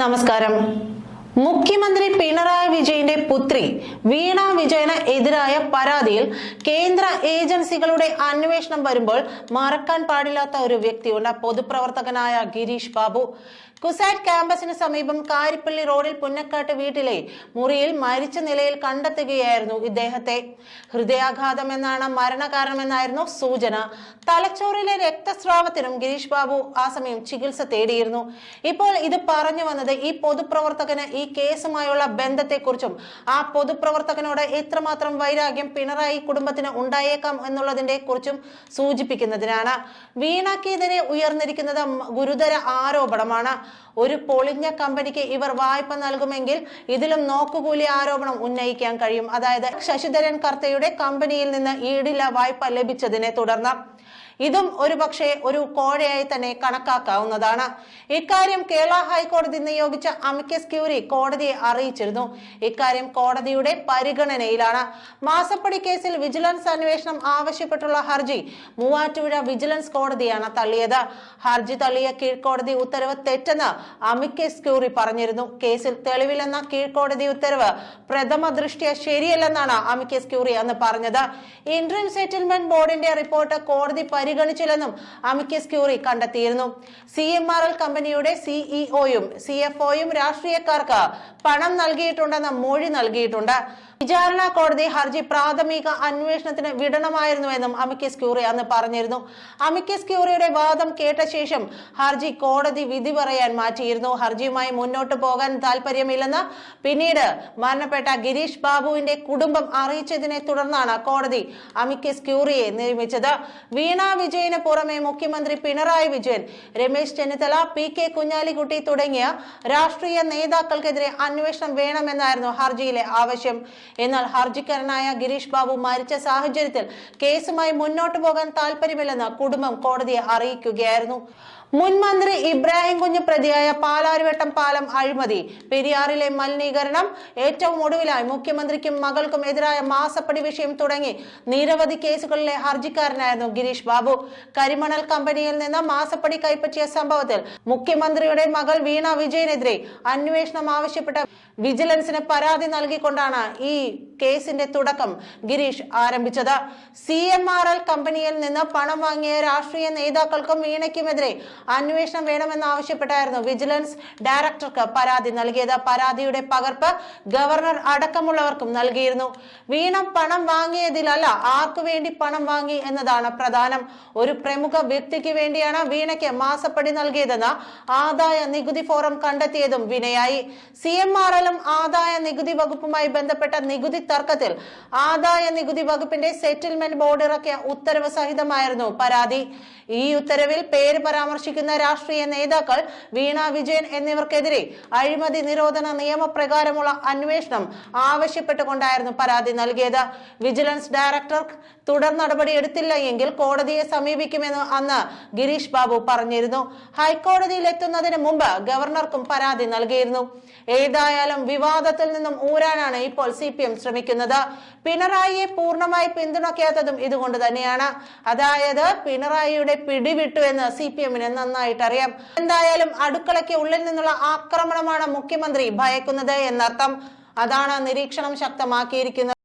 നമസ്കാരം. മുഖ്യമന്ത്രി പിണറായി വിജയന്റെ പുത്രി വീണ വിജയന് എതിരായ പരാതിയിൽ കേന്ദ്ര ഏജൻസികളുടെ അന്വേഷണം വരുമ്പോൾ മറക്കാൻ പാടില്ലാത്ത ഒരു വ്യക്തിയുണ്ട് പൊതുപ്രവർത്തകനായ ഗിരീഷ് ബാബു. കുസാറ്റ് ക്യാമ്പസിന് സമീപം കാരിപ്പള്ളി റോഡിൽ പുന്നക്കാട്ട് വീട്ടിലെ മുറിയിൽ മരിച്ച നിലയിൽ കണ്ടെത്തുകയായിരുന്നു ഇദ്ദേഹത്തെ. ഹൃദയാഘാതം എന്നാണ് മരണകാരണമെന്നായിരുന്നു സൂചന. തലച്ചോറിലെ രക്തസ്രാവത്തിനും ഗിരീഷ് ബാബു ആ സമയം ചികിത്സ തേടിയിരുന്നു. ഇപ്പോൾ ഇത് പറഞ്ഞു വന്നത് ഈ പൊതുപ്രവർത്തകന് ഈ കേസുമായുള്ള ബന്ധത്തെക്കുറിച്ചും ആ പൊതുപ്രവർത്തകനോട് എത്രമാത്രം വൈരാഗ്യം പിണറായി കുടുംബത്തിന് ഉണ്ടായേക്കാം എന്നുള്ളതിന്റെ കുറിച്ചും സൂചിപ്പിക്കുന്നതിനാണ്. വീണക്കെതിരെ ഉയർന്നിരിക്കുന്നത് ഗുരുതര ആരോപണമാണ്. ഒരു പൊളിഞ്ഞ കമ്പനിക്ക് ഇവർ വായ്പ നൽകുമെങ്കിൽ ഇതിലും നോക്കുകൂലി ആരോപണം ഉന്നയിക്കാൻ കഴിയും. അതായത് ശശിധരൻ കർത്തയുടെ കമ്പനിയിൽ നിന്ന് ഈടില്ല വായ്പ ലഭിച്ചതിനെ തുടർന്ന് ഇതും ഒരു പക്ഷേ ഒരു കോഴയായി തന്നെ കണക്കാക്കാവുന്നതാണ്. ഇക്കാര്യം കേരള ഹൈക്കോടതി നിയോഗിച്ച അമിക്കസ് ക്യൂറി കോടതിയെ അറിയിച്ചിരുന്നു. ഇക്കാര്യം കോടതിയുടെ പരിഗണനയിലാണ്. മാസപ്പടി കേസിൽ വിജിലൻസ് അന്വേഷണം ആവശ്യപ്പെട്ടുള്ള ഹർജി മൂവാറ്റുപുഴ വിജിലൻസ് കോടതിയാണ് തള്ളിയത്. ഹർജി തള്ളിയ കീഴ്ക്കോടതി ഉത്തരവ് തെറ്റെന്ന് അമിക്കസ് ക്യൂറി പറഞ്ഞിരുന്നു. കേസിൽ തെളിവില്ലെന്ന കീഴ്ക്കോടതി ഉത്തരവ് പ്രഥമ ദൃഷ്ടിയ ശരിയല്ലെന്നാണ് അമിക്കസ് ക്യൂറി അന്ന് പറഞ്ഞത്. ഇന്ത്യൻ സെറ്റിൽമെന്റ് ബോർഡിന്റെ റിപ്പോർട്ട് കോടതി പരിഗണിച്ചില്ലെന്നും അമിക്കസ് ക്യൂറി കണ്ടെത്തിയിരുന്നു. സി എം ആർ എൽ കമ്പനിയുടെ സിഇഒയും സി എഫ് ഒയും രാഷ്ട്രീയക്കാർക്ക് പണം നൽകിയിട്ടുണ്ടെന്ന മൊഴി നൽകിയിട്ടുണ്ട്. വിചാരണ കോടതി ഹർജി പ്രാഥമിക അന്വേഷണത്തിന് വിടണമായിരുന്നുവെന്നും അമിക്കസ് ക്യൂറി അന്ന് പറഞ്ഞിരുന്നു. അമിക്കസ് ക്യൂറിയുടെ വാദം കേട്ട ശേഷം ഹർജി കോടതി വിധി പറയാൻ മാറ്റിയിരുന്നു. ഹർജിയുമായി മുന്നോട്ട് പോകാൻ താല്പര്യമില്ലെന്ന് പിന്നീട് മരണപ്പെട്ട ഗിരീഷ് ബാബുവിന്റെ കുടുംബം അറിയിച്ചതിനെ തുടർന്നാണ് കോടതി അമിക്കസ് ക്യൂറിയെ നിയമിച്ചത്. വീണ വിജയന് പുറമെ മുഖ്യമന്ത്രി പിണറായി വിജയൻ രമേശ് ചെന്നിത്തല പി കെ കുഞ്ഞാലിക്കുട്ടി തുടങ്ങിയ രാഷ്ട്രീയ നേതാക്കൾക്കെതിരെ അന്വേഷണം വേണമെന്നായിരുന്നു ഹർജിയിലെ ആവശ്യം. എന്നാൽ ഹർജിക്കാരനായ ഗിരീഷ് ബാബു മരിച്ച സാഹചര്യത്തിൽ കേസുമായി മുന്നോട്ടു പോകാൻ താല്പര്യമില്ലെന്ന് കുടുംബം കോടതിയെ അറിയിക്കുകയായിരുന്നു. മുൻ മന്ത്രി ഇബ്രാഹിം കുഞ്ഞ് പ്രതിയായ പാലാരിവട്ടം പാലം അഴിമതി പെരിയാറിലെ മലിനീകരണം ഏറ്റവും ഒടുവിലായി മുഖ്യമന്ത്രിക്കും മകൾക്കും എതിരായ മാസപ്പടി വിഷയം തുടങ്ങി നിരവധി കേസുകളിലെ ഹർജിക്കാരനായിരുന്നു ഗിരീഷ് ബാബു. കരിമണൽ കമ്പനിയിൽ നിന്ന് മാസപ്പടി കൈപ്പറ്റിയ സംഭവത്തിൽ മുഖ്യമന്ത്രിയുടെ മകൾ വീണ വിജയനെതിരെ അന്വേഷണം ആവശ്യപ്പെട്ട വിജിലൻസിന് പരാതി നൽകിക്കൊണ്ടാണ് ഈ കേസിന്റെ തുടക്കം ഗിരീഷ് ആരംഭിച്ചത്. സി എം ആർ എൽ കമ്പനിയിൽ നിന്ന് പണം വാങ്ങിയ രാഷ്ട്രീയ നേതാക്കൾക്കും വീണയ്ക്കുമെതിരെ അന്വേഷണം വേണമെന്ന് ആവശ്യപ്പെട്ടായിരുന്നു. വിജിലൻസ് ഡയറക്ടർക്ക് പരാതി നൽകിയത്. പരാതിയുടെ പകർപ്പ് ഗവർണർ അടക്കമുള്ളവർക്കും നൽകിയിരുന്നു. വീണ പണം വാങ്ങിയതിലല്ല ആർക്കു വേണ്ടി പണം വാങ്ങി എന്നതാണ് പ്രധാനം. ഒരു പ്രമുഖ വ്യക്തിക്ക് വേണ്ടിയാണ് വീണയ്ക്ക് മാസപ്പടി നൽകിയതെന്ന് ആദായ നികുതി ഫോറം കണ്ടെത്തിയതും വിനയായി. സി എം ആർ എല്ലും ആദായ നികുതി വകുപ്പുമായി ബന്ധപ്പെട്ട നികുതി തർക്കത്തിൽ ആദായ നികുതി വകുപ്പിന്റെ സെറ്റിൽമെന്റ് ബോർഡ് ഇറക്കിയ ഉത്തരവ് സഹിതമായിരുന്നു പരാതി. ഈ ഉത്തരവിൽ പേര് പരാമർശിക്കുന്ന രാഷ്ട്രീയ നേതാക്കൾ വീണ വിജയൻ എന്നിവർക്കെതിരെ അഴിമതി നിരോധന നിയമപ്രകാരമുള്ള അന്വേഷണം ആവശ്യപ്പെട്ടുകൊണ്ടായിരുന്നു പരാതി നൽകിയത്. വിജിലൻസ് ഡയറക്ടർ തുടർ നടപടി എടുത്തില്ല എങ്കിൽ കോടതിയെ സമീപിക്കുമെന്ന് അന്ന് ഗിരീഷ് ബാബു പറഞ്ഞിരുന്നു. ഹൈക്കോടതിയിൽ എത്തുന്നതിന് മുമ്പ് ഗവർണർക്കും പരാതി നൽകിയിരുന്നു. ഏതായാലും വിവാദത്തിൽ നിന്നും ഊരാനാണ് ഇപ്പോൾ സി പി എം ശ്രമിക്കുന്നത്. പിണറായിയെ പൂർണമായി പിന്തുണയ്ക്കാത്തതും ഇതുകൊണ്ട് തന്നെയാണ്. അതായത് പിണറായിയുടെ പിടിവിട്ടു എന്ന് സി പി എമ്മിന് നന്നായിട്ട് അറിയാം. എന്തായാലും അടുക്കളയ്ക്ക് ഉള്ളിൽ നിന്നുള്ള ആക്രമണമാണ് മുഖ്യമന്ത്രി ഭയക്കുന്നത് എന്നർത്ഥം. അതാണ് നിരീക്ഷണം ശക്തമാക്കിയിരിക്കുന്നത്.